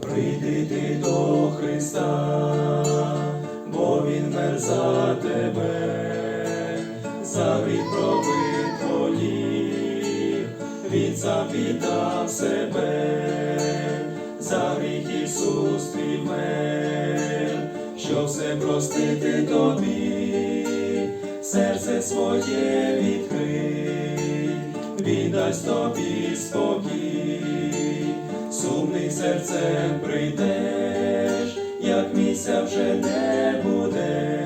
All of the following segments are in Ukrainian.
Прийди ти до Христа, бо Він мер за тебе, за гріх пробит твоїх, Він сам віддав себе, за гріх Ісус твій мер, що все простити тобі, серце своє відкрий, Він дасть тобі спокій сумний серцем прийдеш, як місця вже не буде,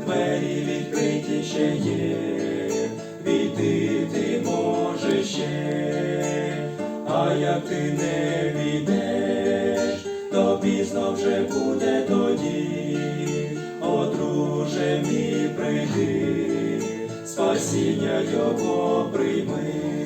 двері відкриті ще є, війти ти можеш ще, а як ти не війдеш, то пізно вже буде тоді, О, друже мій прийди, спасіння його прийми.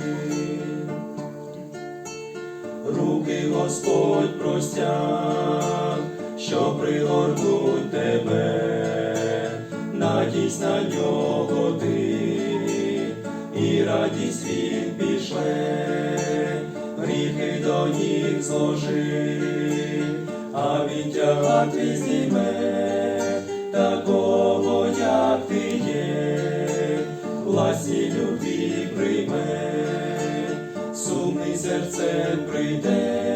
Господь простяг, що пригорнуть тебе, надість на нього ти, і радість він пішле, гріхи до ніг зложи, а він тягар твій такого, як ти є, власні любві прийме. Сумний серцем прийдеш, як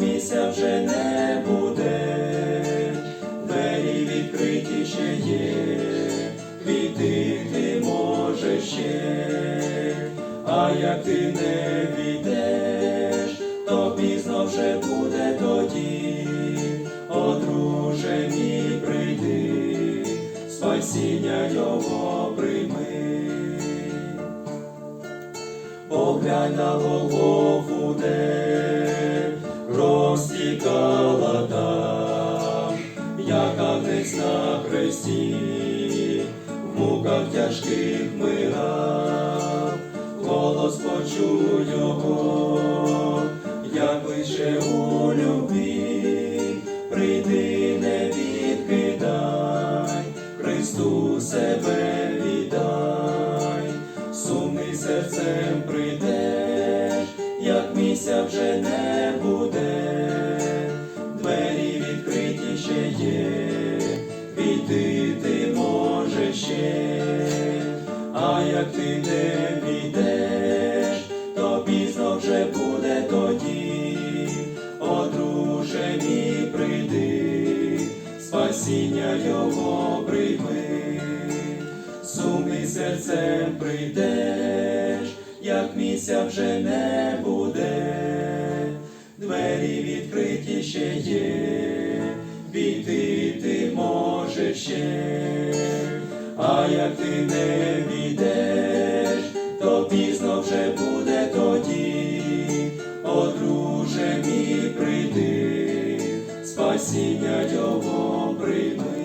місця вже не буде, двері відкриті ще є, війти ти можеш ще, а як ти не війдеш, то пізно вже буде тоді, О, друже мій прийди, спасіння його прийми. Поглянь на Голгофу, де муках тяжких мирав, голос почув його, як лише у любві, прийди, не відкидай, Христу себе віддай. Сумний серцем прийдеш, як місця вже не буде, а як ти не війдеш, то пізно вже буде тоді, О, друже мій прийди, спасіння його прийми. Сумний серцем прийдеш, як місця вже не буде, двері відкриті ще є, війти ти можеш ще, а як ти не війдеш, то пізно вже буде тоді, одруже мій прийди, спасіння його прийми.